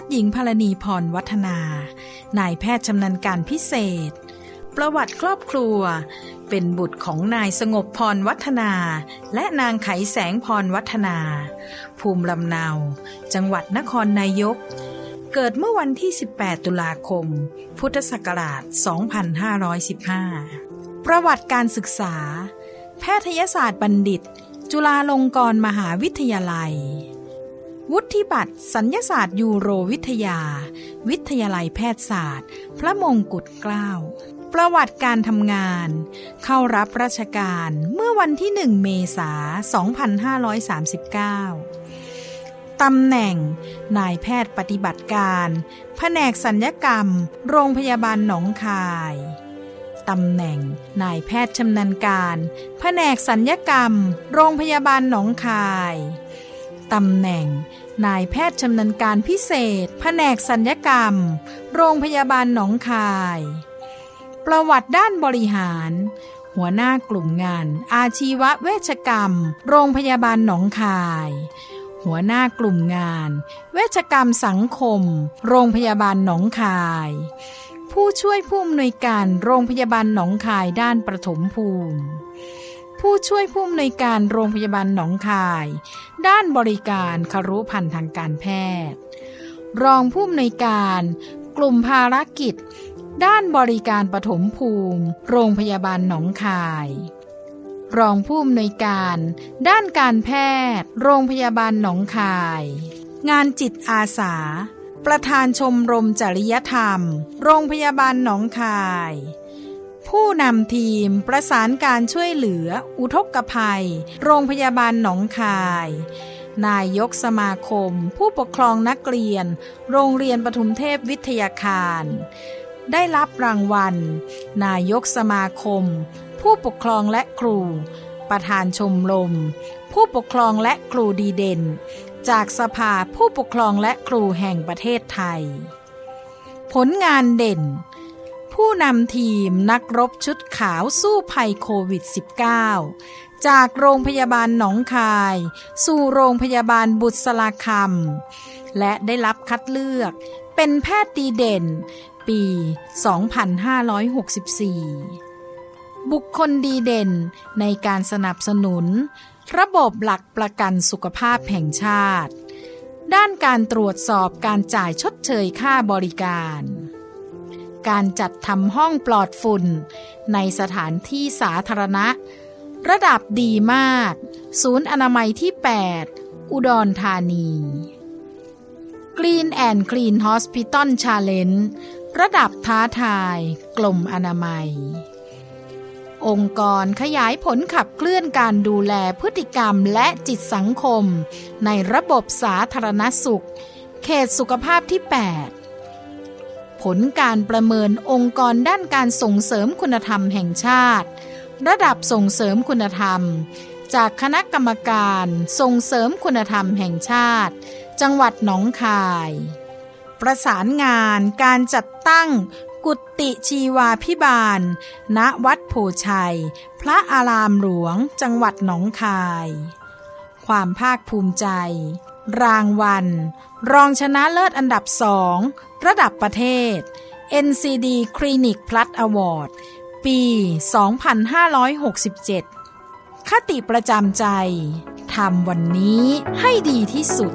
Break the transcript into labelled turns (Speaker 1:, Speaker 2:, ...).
Speaker 1: ทย์หญิงพลนีพรวัฒนา นายแพทย์ชำนาญการพิเศษ ประวัติครอบครัว เป็นบุตรของนายสงบพรวัฒนา และนางไขแสงพรวัฒนา ภูมิลำเนา จังหวัดนครนายก เกิดเมื่อวันที่ 18 ตุลาคม พุทธศักราช 2515 ประวัติการศึกษา แพทยศาสตร์บัณฑิต จุฬาลงกรณ์มหาวิทยาลัย วุฒิบัตรสัญญศาสตร์ยูโรวิทยา วิทยาลัยแพทยศาสตร์ พระมงกุฎเกล้า ประวัติการทำงาน เข้ารับราชการเมื่อวันที่ 1 เมษายน2539 ตำแหน่ง นายแพทย์ปฏิบัติการ แผนกสัญญกรรม โรงพยาบาลหนองคายตำแหน่ง นายแพทย์ชำนาญการ แผนกสัญญกรรม โรงพยาบาลหนองคายตำแหน่ง นายแพทย์ชำนาญการพิเศษ แผนกสัญญกรรม โรงพยาบาลหนองคาย ประวัติด้านบริหาร หัวหน้ากลุ่มงาน อาชีวเวชกรรม โรงพยาบาลหนองคาย หัวหน้ากลุ่มงาน เวชกรรมสังคม โรงพยาบาลหนองคาย ผู้ช่วยผู้อำนวยการโรงพยาบาลหนองคายด้านประถมภูมิ ผู้ช่วยผู้อำนวยการโรงพยาบาลหนองคาย ด้านบริการคารุพันธ์ทางการแพทย์ รองผู้อำนวยการ กลุ่มภารกิจ ด้านบริการปฐมภูมิ โรงพยาบาลหนองคาย รองผู้อำนวยการ ด้านการแพทย์ โรงพยาบาลหนองคาย งานจิตอาสา ประธานชมรมจริยธรรม โรงพยาบาลหนองคาย ผู้นำทีมประสานการช่วยเหลือ อุทกภัย โรงพยาบาลหนองคาย นายกสมาคม ผู้ปกครองนักเรียน โรงเรียนปทุมเทพวิทยาคาร ได้รับรางวัล นายกสมาคม ผู้ปกครองและครู ประธานชมรมผู้ปกครองและครูดีเด่น จากสภาผู้ปกครองและครูแห่งประเทศไทย ผลงานเด่น ผู้นำทีมนักรบชุดขาวสู้ภัยโควิด -19 จากโรงพยาบาลหนองคาย สู่โรงพยาบาลบุษราคำและได้รับคัดเลือกเป็นแพทย์ดีเด่น ปี 2564 บุคคลดีเด่นในการสนับสนุน ระบบหลักประกันสุขภาพแห่งชาติ ด้านการตรวจสอบการจ่ายชดเชยค่าบริการ การจัดทำห้องปลอดฝุ่น ในสถานที่สาธารณะ ระดับดีมาก ศูนย์อนามัยที่ 8 อุดรธานี Green and Clean Hospital Challenge ระดับท้าทาย กลมอนามัย องค์กรขยายผลขับเคลื่อนการดูแลพฤติกรรมและจิตสังคม ในระบบสาธารณสุข เขตสุขภาพที่ 8 ผลการประเมินองค์กรด้านการส่งเสริมคุณธรรมแห่งชาติ ระดับส่งเสริมคุณธรรม จากคณะกรรมการส่งเสริมคุณธรรมแห่งชาติ จังหวัดหนองคาย ประสานงานการจัดตั้งกุติชีวาพิบาล ณ วัดโพชัย พระอารามหลวง จังหวัดหนองคาย ความภาคภูมิใจ รางวัล รองชนะเลิศอันดับสองระดับประเทศ NCD Clinic Plus Award ปี 2567 คติประจำใจ ทำวันนี้ให้ดีที่สุด